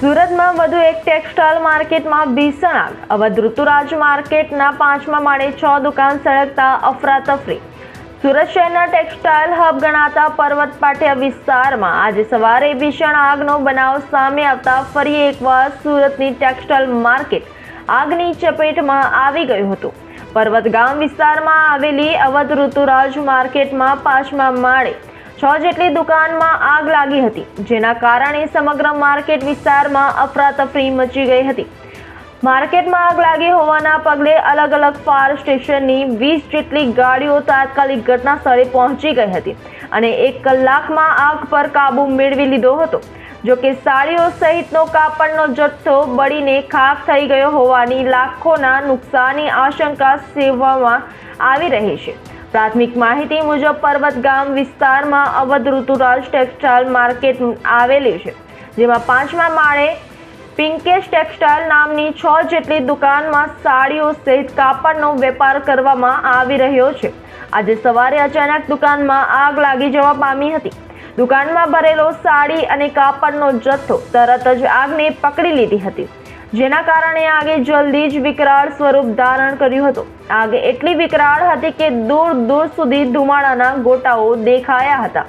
સુરતમાં વધુ એક ટેક્સટાઇલ માર્કેટમાં ભીષણ આગ. અવધ ઋતુરાજ માર્કેટના પાંચમા માળે છ દુકાન સળગતા અફરાતફરી. સુરત શહેરના ટેક્સટાઇલ હબ ગણાતા પર્વત પાટિયા વિસ્તારમાં આજે સવારે ભીષણ આગનો બનાવ સામે આવતા ફરી એકવાર સુરતની ટેક્સટાઇલ માર્કેટ આગની ચપેટમાં આવી ગયું હતું. પર્વત ગામ વિસ્તારમાં આવેલી અવધ ઋતુરાજ માર્કેટમાં પાંચમા માળે છ જેટલી દુકાનમાં આગ લાગી હતી, જેના કારણે સમગ્ર માર્કેટ વિસ્તારમાં અફરાતફરી મચી ગઈ હતી. માર્કેટમાં આગ લાગી હોવાના પગલે અલગ અલગ ફાયર સ્ટેશનની વીસ જેટલી ગાડીઓ તાત્કાલિક ઘટના સ્થળે પહોંચી ગઈ હતી અને એક કલાકમાં આગ પર કાબુ મેળવી લીધો હતો. જો કે સાડીઓ સહિતનો કાપડનો જથ્થો બળીને ખાખ થઈ ગયો હોવાની લાખોના નુકસાનની આશંકા સેવવામાં આવી રહી છે. પ્રાથમિક માહિતી મુજબ પર્વત ગામ વિસ્તારમાં અવધ ઋતુરાજ ટેક્સટાઇલ માર્કેટ આવેલી છે, જેમાં પાંચમા માળે પિંકેશ ટેક્સટાઇલ નામની છ જેટલી દુકાનમાં સાડીઓ સહિત કાપડનો વેપાર કરવામાં આવી રહ્યો છે. આજે સવારે અચાનક દુકાનમાં આગ લાગી જવા પામી હતી. દુકાનમાં ભરેલો સાડી અને કાપડનો જથ્થો તરત જ આગને પકડી લીધી હતી. જેના કારણે આગે જલ્દી જ વિકરાળ સ્વરૂપ ધારણ કર્યું હતું. આગ એટલી વિકરાળ હતી કે દૂર દૂર સુધી ધુમાડાના ગોટાઓ દેખાયા હતા.